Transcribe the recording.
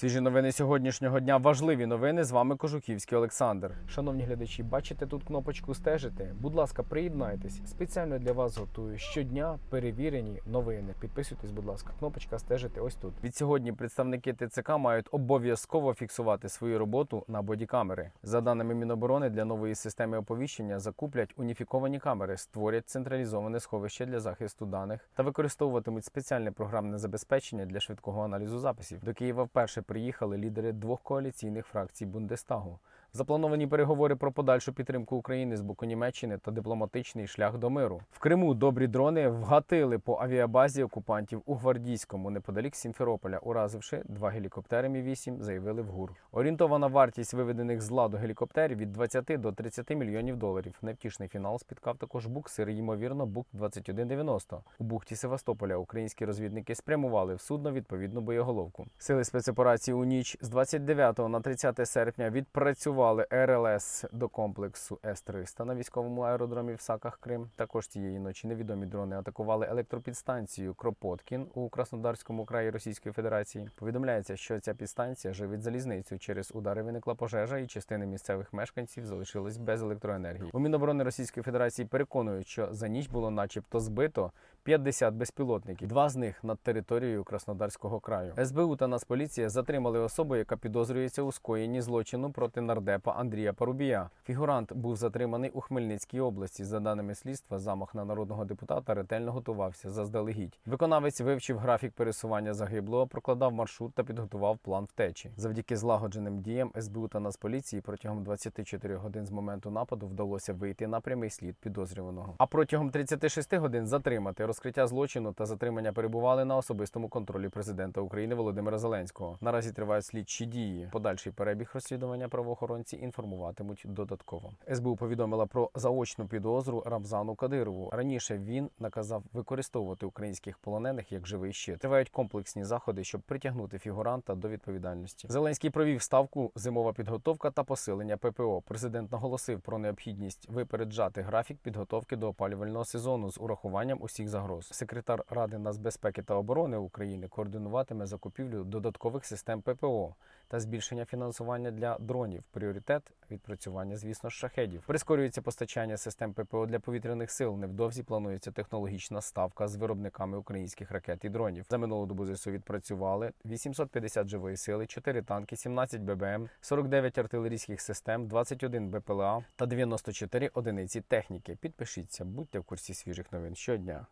Свіжі новини сьогоднішнього дня. Важливі новини. З вами Кожухівський Олександр. Шановні глядачі, бачите тут кнопочку стежити. Будь ласка, приєднайтесь. Спеціально для вас готую щодня перевірені новини. Підписуйтесь, будь ласка. Кнопочка стежити ось тут. Від сьогодні представники ТЦК мають обов'язково фіксувати свою роботу на бодікамери. За даними Міноборони, для нової системи оповіщення закуплять уніфіковані камери, створять централізоване сховище для захисту даних та використовуватимуть спеціальне програмне забезпечення для швидкого аналізу записів. До Києва вперше приїхали лідери двох коаліційних фракцій Бундестагу. Заплановані переговори про подальшу підтримку України з боку Німеччини та дипломатичний шлях до миру. В Криму добрі дрони вгатили по авіабазі окупантів у Гвардійському неподалік Сімферополя, уразивши два гелікоптери Мі-8, заявили в ГУР. Орієнтована вартість виведених з ладу гелікоптерів від 20 до 30 мільйонів доларів. Невтішний фінал спіткав також буксир, ймовірно, бук 2190 У бухті Севастополя українські розвідники спрямували в судно відповідну боєголовку. Сили спецоперації у ніч з 29 на 30 серпня відпрацювали РЛС до комплексу С-300 на військовому аеродромі в Саках Крим. Також цієї ночі невідомі дрони атакували електропідстанцію Кропоткін у Краснодарському краї Російської Федерації. Повідомляється, що ця підстанція живить залізницю. Через удари виникла пожежа, і частина місцевих мешканців залишились без електроенергії. У Міноборони Російської Федерації переконують, що за ніч було, начебто, збито 50 безпілотників. Два з них над територією Краснодарського краю. СБУ та Нацполіція затримали особу, яка підозрюється у скоєнні злочину проти нардепа Андрія Парубія. Фігурант був затриманий у Хмельницькій області. За даними слідства, замах на народного депутата ретельно готувався заздалегідь. Виконавець вивчив графік пересування загиблого, прокладав маршрут та підготував план втечі. Завдяки злагодженим діям СБУ та Нацполіції протягом 24 годин з моменту нападу вдалося вийти на прямий слід підозрюваного. А протягом 36 годин затримати розкриття злочину та затримання перебували на особистому контролі президента України Володимира Зеленського. Наразі тривають слідчі дії. Подальший перебіг розслідування правоохоронці інформуватимуть додатково. СБУ повідомила про заочну підозру Рамзану Кадирову. Раніше він наказав використовувати українських полонених як живий щит. Тривають комплексні заходи, щоб притягнути фігуранта до відповідальності. Зеленський провів ставку зимова підготовка та посилення ППО. Президент наголосив про необхідність випереджати графік підготовки до опалювального сезону з урахуванням усіх загроз. Секретар Ради нацбезпеки та оборони України координуватиме закупівлю додаткових систем ППО та збільшення фінансування для дронів. Пріоритет відпрацювання, звісно, шахедів. Прискорюється постачання систем ППО для повітряних сил. Невдовзі планується технологічна ставка з виробниками українських ракет і дронів. За минулу добу ЗСУ відпрацювали 850 живої сили, 4 танки, 17 ББМ, 49 артилерійських систем, 21 БПЛА та 94 одиниці техніки. Підпишіться, будьте в курсі свіжих новин щодня.